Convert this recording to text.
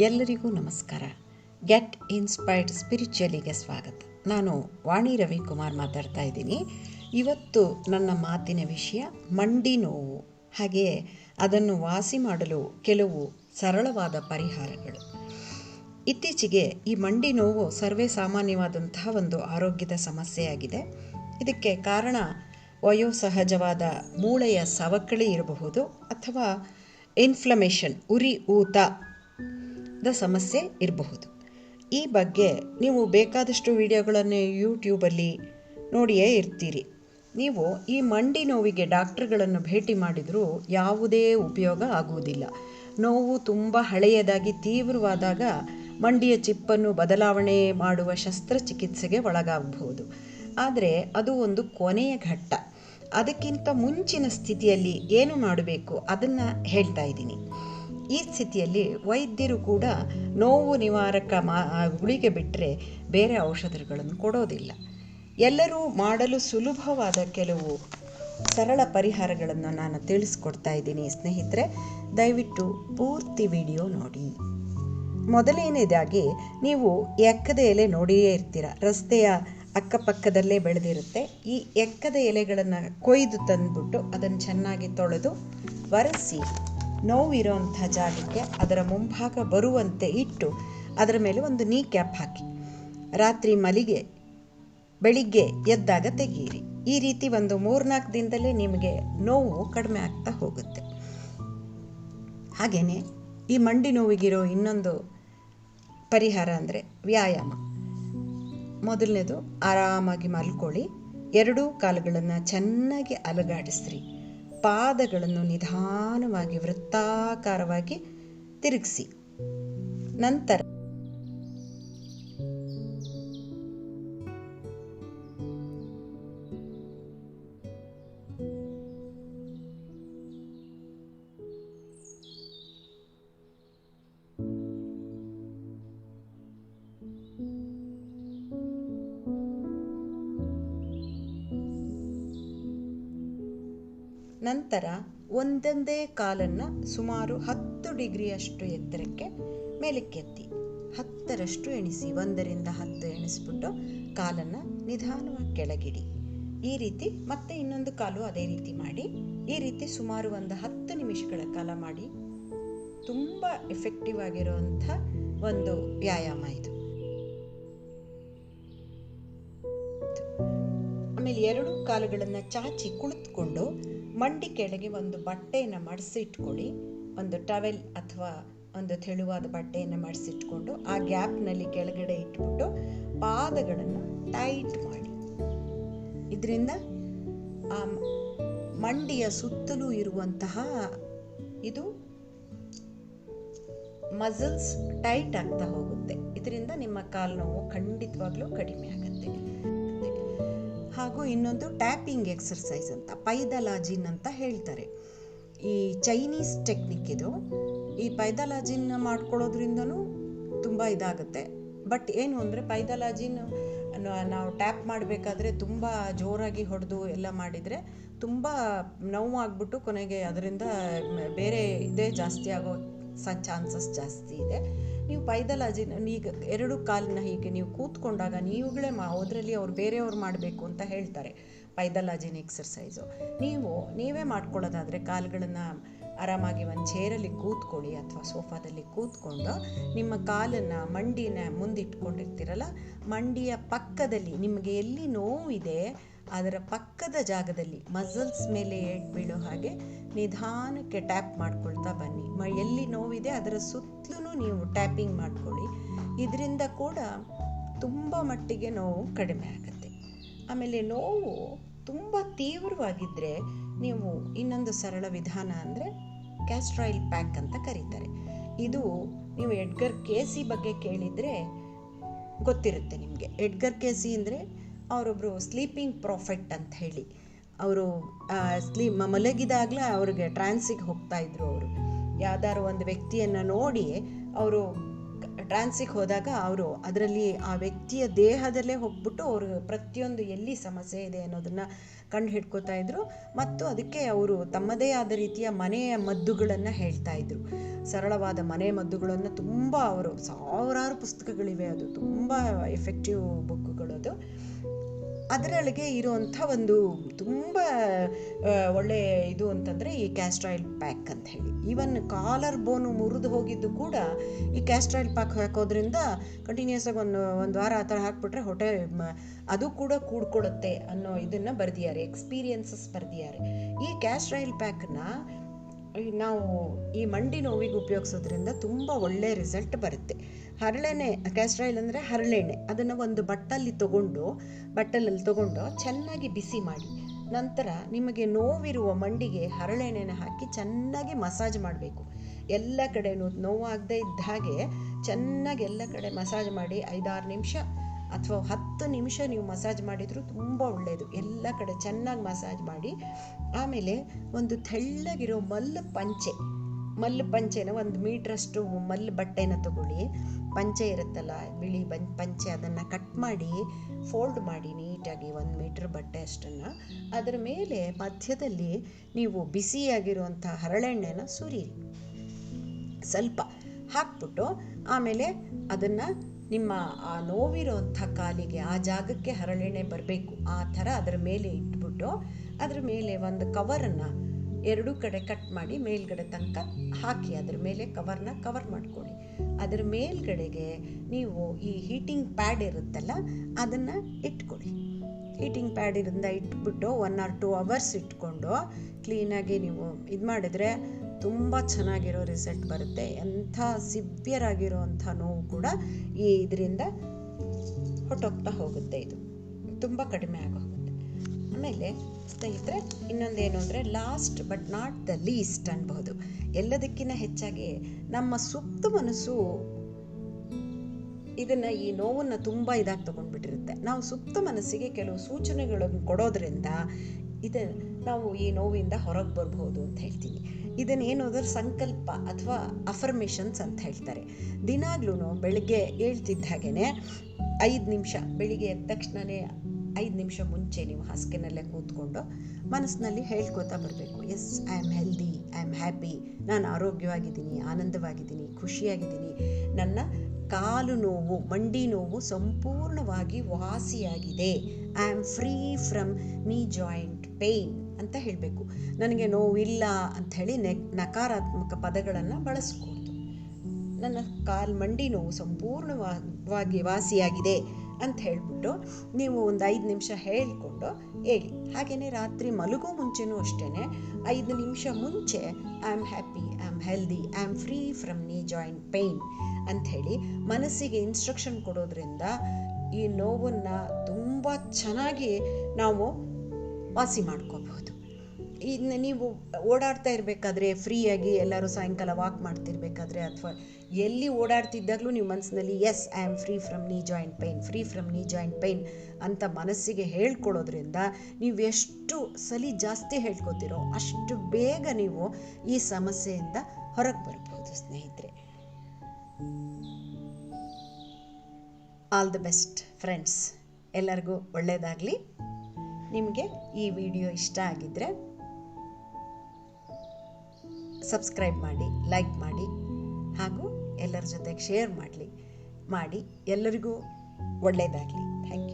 ಎಲ್ಲರಿಗೂ ನಮಸ್ಕಾರ. Get inspired ಸ್ಪಿರಿಚುವಲಿಗೆ ಸ್ವಾಗತ. ನಾನು ವಾಣಿ ರವಿಕುಮಾರ್ ಮಾತಾಡ್ತಾ ಇದ್ದೀನಿ. ಇವತ್ತು ನನ್ನ ಮಾತಿನ ವಿಷಯ ಮಂಡಿ ನೋವು. ಹಾಗೆಯೇ ಅದನ್ನು ವಾಸಿ ಮಾಡಲು ಕೆಲವು ಸರಳವಾದ ಪರಿಹಾರಗಳು. ಇತ್ತೀಚೆಗೆ ಈ ಮಂಡಿ ನೋವು ಸರ್ವೇ ಸಾಮಾನ್ಯವಾದಂತಹ ಒಂದು ಆರೋಗ್ಯದ ಸಮಸ್ಯೆಯಾಗಿದೆ. ಇದಕ್ಕೆ ಕಾರಣ ವಯೋಸಹಜವಾದ ಮೂಳೆಯ ಸವಕಳಿ ಇರಬಹುದು ಅಥವಾ ಇನ್ಫ್ಲಮೇಷನ್ ಉರಿ, ಊತ ದ ಸಮಸ್ಯೆ ಇರಬಹುದು. ಈ ಬಗ್ಗೆ ನೀವು ಬೇಕಾದಷ್ಟು ವಿಡಿಯೋಗಳನ್ನು ಯೂಟ್ಯೂಬಲ್ಲಿ ನೋಡಿಯೇ ಇರ್ತೀರಿ. ನೀವು ಈ ಮಂಡಿ ನೋವಿಗೆ ಡಾಕ್ಟ್ರುಗಳನ್ನು ಭೇಟಿ ಮಾಡಿದರೂ ಯಾವುದೇ ಉಪಯೋಗ ಆಗುವುದಿಲ್ಲ. ನೋವು ತುಂಬ ಹಳೆಯದಾಗಿ ತೀವ್ರವಾದಾಗ ಮಂಡಿಯ ಚಿಪ್ಪನ್ನು ಬದಲಾವಣೆ ಮಾಡುವ ಶಸ್ತ್ರಚಿಕಿತ್ಸೆಗೆ ಒಳಗಾಗಬಹುದು. ಆದರೆ ಅದು ಒಂದು ಕೊನೆಯ ಘಟ್ಟ. ಅದಕ್ಕಿಂತ ಮುಂಚಿನ ಸ್ಥಿತಿಯಲ್ಲಿ ಏನು ಮಾಡಬೇಕು ಅದನ್ನು ಹೇಳ್ತಾ ಇದ್ದೀನಿ. ಈ ಸ್ಥಿತಿಯಲ್ಲಿ ವೈದ್ಯರು ಕೂಡ ನೋವು ನಿವಾರಕ ಮಾ ಗುಳಿಗೆ ಬಿಟ್ಟರೆ ಬೇರೆ ಔಷಧಗಳನ್ನು ಕೊಡೋದಿಲ್ಲ. ಎಲ್ಲರೂ ಮಾಡಲು ಸುಲಭವಾದ ಕೆಲವು ಸರಳ ಪರಿಹಾರಗಳನ್ನು ನಾನು ತಿಳಿಸ್ಕೊಡ್ತಾ ಇದ್ದೀನಿ. ಸ್ನೇಹಿತರೆ, ದಯವಿಟ್ಟು ಪೂರ್ತಿ ವಿಡಿಯೋ ನೋಡಿ. ಮೊದಲನೇದಾಗಿ ನೀವು ಎಕ್ಕದ ಎಲೆ ನೋಡಿಯೇ ಇರ್ತೀರ. ರಸ್ತೆಯ ಅಕ್ಕಪಕ್ಕದಲ್ಲೇ ಬೆಳೆದಿರುತ್ತೆ. ಈ ಎಕ್ಕದ ಎಲೆಗಳನ್ನು ಕೊಯ್ದು ತಂದುಬಿಟ್ಟು ಅದನ್ನು ಚೆನ್ನಾಗಿ ತೊಳೆದು ಒರೆಸಿ ನೋವಿರೋಂಥ ಜಾಗಕ್ಕೆ ಅದರ ಮುಂಭಾಗ ಬರುವಂತೆ ಇಟ್ಟು ಅದರ ಮೇಲೆ ಒಂದು ನೀ ಕ್ಯಾಪ್ ಹಾಕಿ. ರಾತ್ರಿ ಮಲಿಗೆ, ಬೆಳಿಗ್ಗೆ ಎದ್ದಾಗ ತೆಗೀರಿ ಈ ರೀತಿ ಒಂದು ಮೂರ್ನಾಲ್ಕು ದಿನದಲ್ಲೇ ನಿಮಗೆ ನೋವು ಕಡಿಮೆ ಆಗ್ತಾ ಹೋಗುತ್ತೆ. ಹಾಗೆಯೇ ಈ ಮಂಡಿ ನೋವಿಗಿರೋ ಇನ್ನೊಂದು ಪರಿಹಾರ ಅಂದರೆ ವ್ಯಾಯಾಮ. ಮೊದಲನೇದು ಆರಾಮಾಗಿ ಮಲ್ಕೊಳ್ಳಿ. ಎರಡೂ ಕಾಲುಗಳನ್ನು ಚೆನ್ನಾಗಿ ಅಲುಗಾಡಿಸ್ರಿ. ಪಾದಗಳನ್ನು ನಿಧಾನವಾಗಿ ವೃತ್ತಾಕಾರವಾಗಿ ತಿರುಗಿಸಿ. ನಂತರ ನಂತರ ಒಂದೊಂದೇ ಕಾಲನ್ನು ಸುಮಾರು ಹತ್ತು ಡಿಗ್ರಿಯಷ್ಟು ಎತ್ತರಕ್ಕೆ ಮೇಲಕ್ಕೆತ್ತಿ ಹತ್ತರಷ್ಟು ಎಣಿಸಿ, ಒಂದರಿಂದ ಹತ್ತು ಎಣಿಸ್ಬಿಟ್ಟು ಕಾಲನ್ನು ನಿಧಾನವಾಗಿ ಕೆಳಗಿಡಿ. ಈ ರೀತಿ ಮತ್ತೆ ಇನ್ನೊಂದು ಕಾಲು ಅದೇ ರೀತಿ ಮಾಡಿ, ಈ ರೀತಿ ಸುಮಾರು ಒಂದು ಹತ್ತು ನಿಮಿಷಗಳ ಕಾಲ ಮಾಡಿ. ತುಂಬ ಎಫೆಕ್ಟಿವ್ ಆಗಿರುವಂಥ ಒಂದು ವ್ಯಾಯಾಮ ಇದು. ಆಮೇಲೆ ಎರಡು ಕಾಲುಗಳನ್ನು ಚಾಚಿ ಕುಳಿತುಕೊಂಡು ಮಂಡಿ ಕೆಳಗೆ ಒಂದು ಬಟ್ಟೆಯನ್ನು ಮಡಿಸಿಟ್ಕೊಳ್ಳಿ. ಒಂದು ಟವೆಲ್ ಅಥವಾ ಒಂದು ತೆಳುವಾದ ಬಟ್ಟೆಯನ್ನು ಮಡಿಸಿಟ್ಕೊಂಡು ಆ ಗ್ಯಾಪ್ನಲ್ಲಿ ಕೆಳಗಡೆ ಇಟ್ಬಿಟ್ಟು ಪಾದಗಳನ್ನು ಟೈಟ್ ಮಾಡಿ. ಇದರಿಂದ ಆ ಮಂಡಿಯ ಸುತ್ತಲೂ ಇರುವಂತಹ ಇದು ಮಸಲ್ಸ್ ಟೈಟ್ ಆಗ್ತಾ ಹೋಗುತ್ತೆ. ಇದರಿಂದ ನಿಮ್ಮ ಕಾಲು ನೋವು ಖಂಡಿತವಾಗ್ಲೂ ಕಡಿಮೆ ಆಗುತ್ತೆ. ಹಾಗೂ ಇನ್ನೊಂದು ಟ್ಯಾಪಿಂಗ್ ಎಕ್ಸರ್ಸೈಸ್ ಅಂತ, ಪೈದಲಾಜಿನ್ ಅಂತ ಹೇಳ್ತಾರೆ. ಈ ಚೈನೀಸ್ ಟೆಕ್ನಿಕ್ ಇದು. ಈ ಪೈದಲಾಜಿನ್ ಮಾಡ್ಕೊಳ್ಳೋದ್ರಿಂದನೂ ತುಂಬ ಇದಾಗುತ್ತೆ. ಬಟ್ ಏನು ಅಂದರೆ ಪೈದಲಾಜಿನ್ ನಾವು ಟ್ಯಾಪ್ ಮಾಡಬೇಕಾದ್ರೆ ತುಂಬ ಜೋರಾಗಿ ಹೊಡೆದು ಎಲ್ಲ ಮಾಡಿದರೆ ತುಂಬ ನೋವು ಆಗ್ಬಿಟ್ಟು ಕೊನೆಗೆ ಅದರಿಂದ ಬೇರೆ ಇದೇ ಜಾಸ್ತಿ ಆಗೋ ಸ, ಚಾನ್ಸಸ್ ಜಾಸ್ತಿ ಇದೆ. ನೀವು ಪೈದಲಾಜಿನ ಈಗ ಎರಡು ಕಾಲನ್ನ ಹೀಗೆ ನೀವು ಕೂತ್ಕೊಂಡಾಗ ನೀವುಗಳೇ ಮಾ, ಅದರಲ್ಲಿ ಅವ್ರು ಬೇರೆಯವ್ರು ಮಾಡಬೇಕು ಅಂತ ಹೇಳ್ತಾರೆ ಪೈದಲಾಜಿನ್ ಎಕ್ಸರ್ಸೈಸು ನೀವು, ನೀವೇ ಮಾಡ್ಕೊಳ್ಳೋದಾದರೆ ಕಾಲುಗಳನ್ನು ಆರಾಮಾಗಿ ಒಂದು ಚೇರಲ್ಲಿ ಕೂತ್ಕೊಳ್ಳಿ ಅಥವಾ ಸೋಫಾದಲ್ಲಿ ಕೂತ್ಕೊಂಡು ನಿಮ್ಮ ಕಾಲನ್ನು ಮಂಡಿನ ಮುಂದಿಟ್ಕೊಂಡಿರ್ತೀರಲ್ಲ, ಮಂಡಿಯ ಪಕ್ಕದಲ್ಲಿ ನಿಮಗೆ ಎಲ್ಲಿ ನೋವಿದೆ ಅದರ ಪಕ್ಕದ ಜಾಗದಲ್ಲಿ ಮಸಲ್ಸ್ ಮೇಲೆ ಏಟ್ ಬೀಳೋ ಹಾಗೆ ನಿಧಾನಕ್ಕೆ ಟ್ಯಾಪ್ ಮಾಡ್ಕೊಳ್ತಾ ಬನ್ನಿ. ಮ ಎಲ್ಲಿ ನೋವಿದೆ ಅದರ ಸುತ್ತಲೂ ನೀವು ಟ್ಯಾಪಿಂಗ್ ಮಾಡ್ಕೊಳ್ಳಿ. ಇದರಿಂದ ಕೂಡ ತುಂಬ ಮಟ್ಟಿಗೆ ನೋವು ಕಡಿಮೆ ಆಗುತ್ತೆ. ಆಮೇಲೆ ನೋವು ತುಂಬ ತೀವ್ರವಾಗಿದ್ದರೆ ನೀವು ಇನ್ನೊಂದು ಸರಳ ವಿಧಾನ ಅಂದರೆ ಕ್ಯಾಸ್ಟ್ರಾಯಿಲ್ ಪ್ಯಾಕ್ ಅಂತ ಕರೀತಾರೆ. ಇದು ನೀವು ಎಡ್ಗರ್ ಕೇಸಿ ಬಗ್ಗೆ ಕೇಳಿದರೆ ಗೊತ್ತಿರುತ್ತೆ ನಿಮಗೆ. ಎಡ್ಗರ್ ಕೇಸಿ ಅಂದರೆ ಅವರೊಬ್ಬರು ಸ್ಲೀಪಿಂಗ್ ಪ್ರಾಫೆಟ್ ಅಂತ ಹೇಳಿ. ಅವರು ಸ್ಲೀ ಮಲಗಿದಾಗಲೇ ಅವ್ರಿಗೆ ಟ್ರಾನ್ಸಿಗೆ ಹೋಗ್ತಾ ಇದ್ರು ಅವರು. ಯಾವ್ದಾದ್ರು ಒಂದು ವ್ಯಕ್ತಿಯನ್ನು ನೋಡಿ ಅವರು ಟ್ರಾನ್ಸಿಗೆ ಹೋದಾಗ ಅವರು ಅದರಲ್ಲಿ ಆ ವ್ಯಕ್ತಿಯ ದೇಹದಲ್ಲೇ ಹೋಗ್ಬಿಟ್ಟು ಅವರು ಪ್ರತಿಯೊಂದು ಎಲ್ಲಿ ಸಮಸ್ಯೆ ಇದೆ ಅನ್ನೋದನ್ನು ಕಂಡು ಹಿಡ್ಕೋತಾ ಇದ್ರು. ಮತ್ತು ಅದಕ್ಕೆ ಅವರು ತಮ್ಮದೇ ಆದ ರೀತಿಯ ಮನೆಯ ಮದ್ದುಗಳನ್ನು ಹೇಳ್ತಾ ಇದ್ರು. ಸರಳವಾದ ಮನೆ ಮದ್ದುಗಳನ್ನು ತುಂಬ ಅವರು, ಸಾವಿರಾರು ಪುಸ್ತಕಗಳಿವೆ ಅದು. ತುಂಬ ಎಫೆಕ್ಟಿವ್ ಬುಕ್ಗಳು ಅದು ಅದರೊಳಗೆ ಇರುವಂಥ ಒಂದು ತುಂಬ ಒಳ್ಳೆ ಇದು ಅಂತಂದರೆ ಈ ಕ್ಯಾಸ್ಟ್ರಾಯಿಲ್ ಪ್ಯಾಕ್ ಅಂತ ಹೇಳಿ. ಈವನ್ ಕಾಲರ್ ಬೋನು ಮುರಿದು ಹೋಗಿದ್ದು ಕೂಡ ಈ ಕ್ಯಾಸ್ಟ್ರಾಯಿಲ್ ಪ್ಯಾಕ್ ಹಾಕೋದ್ರಿಂದ ಕಂಟಿನ್ಯೂಸ್ ಆಗಿ ಒಂದು ಒಂದು ವಾರ ಆ ಥರ ಹಾಕ್ಬಿಟ್ರೆ ಹೊಟ್ಟೆ ಅದು ಕೂಡ ಕೂಡ್ಕೊಳ್ಳುತ್ತೆ ಅನ್ನೋ ಇದನ್ನು ಬರೆದಿದ್ದಾರೆ ಎಕ್ಸ್ಪೀರಿಯನ್ಸಸ್ ಬರೆದಿದ್ದಾರೆ. ಈ ಕ್ಯಾಸ್ಟ್ರಾಯಿಲ್ ಪ್ಯಾಕ್ನ ನಾವು ಈ ಮಂಡಿ ನೋವಿಗೆ ಉಪಯೋಗಿಸೋದ್ರಿಂದ ತುಂಬ ಒಳ್ಳೆ ರಿಸಲ್ಟ್ ಬರುತ್ತೆ. ಹರಳೆಣ್ಣೆ ಕ್ಯಾಸ್ಟ್ರಾಯಿಲ್ ಅಂದರೆ ಹರಳೆಣ್ಣೆ. ಅದನ್ನು ಒಂದು ಬಟ್ಟಲ್ಲಿ ತಗೊಂಡು, ಬಟ್ಟಲಲ್ಲಿ ತಗೊಂಡು ಚೆನ್ನಾಗಿ ಬಿಸಿ ಮಾಡಿ, ನಂತರ ನಿಮಗೆ ನೋವಿರುವ ಮಂಡಿಗೆ ಹರಳೆಣ್ಣೆನ ಹಾಕಿ ಚೆನ್ನಾಗಿ ಮಸಾಜ್ ಮಾಡಬೇಕು. ಎಲ್ಲ ಕಡೆ ನೋವಾಗದೇ ಇದ್ದ ಹಾಗೆ ಚೆನ್ನಾಗಿ ಎಲ್ಲ ಕಡೆ ಮಸಾಜ್ ಮಾಡಿ ಐದಾರು ನಿಮಿಷ ಅಥವಾ ಹತ್ತು ನಿಮಿಷ ನೀವು ಮಸಾಜ್ ಮಾಡಿದರೂ ತುಂಬ ಒಳ್ಳೆಯದು ಎಲ್ಲ ಕಡೆ ಚೆನ್ನಾಗಿ ಮಸಾಜ್ ಮಾಡಿ. ಆಮೇಲೆ ಒಂದು ತೆಳ್ಳಗಿರೋ ಮಲ್ಲು ಪಂಚೆ. ಮಲ್ಲು ಪಂಚೆನ ಒಂದು ಮೀಟ್ರಷ್ಟು ಮಲ್ಲು ಬಟ್ಟೆನ ತಗೊಳ್ಳಿ. ಪಂಚೆ ಇರುತ್ತಲ್ಲ, ಬಿಳಿ ಬಂ ಪಂಚೆ ಅದನ್ನು ಕಟ್ ಮಾಡಿ, ಫೋಲ್ಡ್ ಮಾಡಿ ನೀಟಾಗಿ ಒಂದು ಮೀಟ್ರ್ ಬಟ್ಟೆ ಅಷ್ಟನ್ನು. ಅದರ ಮೇಲೆ ಮಧ್ಯದಲ್ಲಿ ನೀವು ಬಿಸಿಯಾಗಿರುವಂಥ ಹರಳೆಣ್ಣೆನ ಸುರಿ ಸ್ವಲ್ಪ ಹಾಕ್ಬಿಟ್ಟು ಆಮೇಲೆ ಅದನ್ನು ನಿಮ್ಮ ಆ ನೋವಿರೋಂಥ ಕಾಲಿಗೆ ಆ ಜಾಗಕ್ಕೆ ಹರಳೆಣ್ಣೆ ಬರಬೇಕು. ಆ ಥರ ಅದರ ಮೇಲೆ ಇಟ್ಬಿಟ್ಟು ಅದರ ಮೇಲೆ ಒಂದು ಕವರನ್ನು ಎರಡೂ ಕಡೆ ಕಟ್ ಮಾಡಿ ಮೇಲ್ಗಡೆ ತನಕ ಹಾಕಿ ಅದರ ಮೇಲೆ ಕವರ್ನ ಕವರ್ ಮಾಡ್ಕೊಳ್ಳಿ. ಅದರ ಮೇಲ್ಗಡೆಗೆ ನೀವು ಈ ಹೀಟಿಂಗ್ ಪ್ಯಾಡ್ ಇರುತ್ತಲ್ಲ ಅದನ್ನು ಇಟ್ಕೊಳ್ಳಿ. ಹೀಟಿಂಗ್ ಪ್ಯಾಡ್ ಇರಿಂದ ಇಟ್ಬಿಟ್ಟು ಒನ್ ಆರ್ ಟೂ ಅವರ್ಸ್ ಇಟ್ಕೊಂಡು ಕ್ಲೀನಾಗಿ ನೀವು ಇದು ಮಾಡಿದರೆ ತುಂಬ ಚೆನ್ನಾಗಿರೋ ರಿಸಲ್ಟ್ ಬರುತ್ತೆ. ಎಂಥ ಸಿವಿಯರ್ ಆಗಿರೋವಂಥ ನೋವು ಕೂಡ ಈ ಇದರಿಂದ ಹೊಟ್ಟೋಗ್ತಾ ಹೋಗುತ್ತೆ ಇದು. ತುಂಬ ಕಡಿಮೆ ಆಗೋಗುತ್ತೆ. ಆಮೇಲೆ ಸ್ನೇಹಿತರೆ, ಇನ್ನೊಂದೇನು ಅಂದರೆ last but not the least ಅನ್ಬಹುದು ಎಲ್ಲದಕ್ಕಿಂತ ಹೆಚ್ಚಾಗಿ ನಮ್ಮ ಸುಪ್ತ ಮನಸ್ಸು ಇದನ್ನು ಈ ನೋವನ್ನು ತುಂಬ ಇದಾಗಿ ತೊಗೊಂಡ್ಬಿಟ್ಟಿರುತ್ತೆ. ನಾವು ಸುಪ್ತ ಮನಸ್ಸಿಗೆ ಕೆಲವು ಸೂಚನೆಗಳನ್ನು ಕೊಡೋದ್ರಿಂದ ಇದು ನಾವು ಈ ನೋವಿಂದ ಹೊರಗೆ ಬರ್ಬೋದು ಅಂತ ಹೇಳ್ತೀನಿ. ಇದನ್ನೇನು ಅದರ ಸಂಕಲ್ಪ ಅಥವಾ ಅಫರ್ಮೇಷನ್ಸ್ ಅಂತ ಹೇಳ್ತಾರೆ. ದಿನಾಗ್ಲೂ ಬೆಳಗ್ಗೆ ಹೇಳ್ತಿದ್ದ ಹಾಗೇ ಐದು ನಿಮಿಷ, ಬೆಳಿಗ್ಗೆ ಎದ್ದ ತಕ್ಷಣವೇ ಐದು ನಿಮಿಷ ಮುಂಚೆ ನೀವು ಹಾಸಿಗೆನಲ್ಲೇ ಕೂತ್ಕೊಂಡು ಮನಸ್ಸಿನಲ್ಲಿ ಹೇಳ್ಕೊತಾ ಬರಬೇಕು. Yes I am healthy I am happy ನಾನು ಆರೋಗ್ಯವಾಗಿದ್ದೀನಿ, ಆನಂದವಾಗಿದ್ದೀನಿ, ಖುಷಿಯಾಗಿದ್ದೀನಿ. ನನ್ನ ಕಾಲು ನೋವು, ಮಂಡಿ ನೋವು ಸಂಪೂರ್ಣವಾಗಿ ವಾಸಿಯಾಗಿದೆ. I am free from knee joint pain ಅಂತ ಹೇಳಬೇಕು. ನನಗೆ ನೋವಿಲ್ಲ ಅಂಥೇಳಿ ನೆ ನಕಾರಾತ್ಮಕ ಪದಗಳನ್ನು ಬಳಸ್ಕೊಳ್ತು. ನನ್ನ ಕಾಲು ಮಂಡಿ ನೋವು ಸಂಪೂರ್ಣವಾಗಿ ವಾಸಿಯಾಗಿದೆ ಅಂತ ಹೇಳಿಬಿಟ್ಟು ನೀವು ಒಂದು ಐದು ನಿಮಿಷ ಹೇಳಿಕೊಂಡು ಹೇಳಿ. ಹಾಗೆಯೇ ರಾತ್ರಿ ಮಲಗೋ ಮುಂಚೆನೂ ಅಷ್ಟೇ ಐದು ನಿಮಿಷ ಮುಂಚೆ I am happy I am healthy I am free from knee joint pain ಅಂಥೇಳಿ ಮನಸ್ಸಿಗೆ ಇನ್ಸ್ಟ್ರಕ್ಷನ್ ಕೊಡೋದ್ರಿಂದ ಈ ನೋವನ್ನು ತುಂಬ ಚೆನ್ನಾಗಿ ನಾವು ವಾಸಿ ಮಾಡ್ಕೋಬಹುದು. ಇನ್ನು ನೀವು ಓಡಾಡ್ತಾ ಇರಬೇಕಾದ್ರೆ ಫ್ರೀಯಾಗಿ ಎಲ್ಲರೂ ಸಾಯಂಕಾಲ ವಾಕ್ ಮಾಡ್ತಿರ್ಬೇಕಾದ್ರೆ ಅಥವಾ ಎಲ್ಲಿ ಓಡಾಡ್ತಿದ್ದಾಗಲೂ ನೀವು ಮನಸ್ಸಿನಲ್ಲಿ yes I am free from knee joint pain free from knee joint pain ಅಂತ ಮನಸ್ಸಿಗೆ ಹೇಳ್ಕೊಡೋದ್ರಿಂದ ನೀವು ಎಷ್ಟು ಸಲಿ ಜಾಸ್ತಿ ಹೇಳ್ಕೊತೀರೋ ಅಷ್ಟು ಬೇಗ ನೀವು ಈ ಸಮಸ್ಯೆಯಿಂದ ಹೊರಗೆ ಬರ್ಬೋದು, ಸ್ನೇಹಿತರೆ. ಆಲ್ ದ ಬೆಸ್ಟ್ ಫ್ರೆಂಡ್ಸ್ ಎಲ್ಲರಿಗೂ ಒಳ್ಳೆಯದಾಗಲಿ ನಿಮಗೆ ಈ ವಿಡಿಯೋ ಇಷ್ಟ ಆಗಿದ್ದರೆ ಸಬ್ಸ್ಕ್ರೈಬ್ ಮಾಡಿ, ಲೈಕ್ ಮಾಡಿ ಹಾಗೂ ಎಲ್ಲರ ಜೊತೆಗೆ ಶೇರ್ ಮಾಡಲಿ, ಮಾಡಿ ಎಲ್ಲರಿಗೂ ಒಳ್ಳೆಯದಾಗಲಿ. Thank you.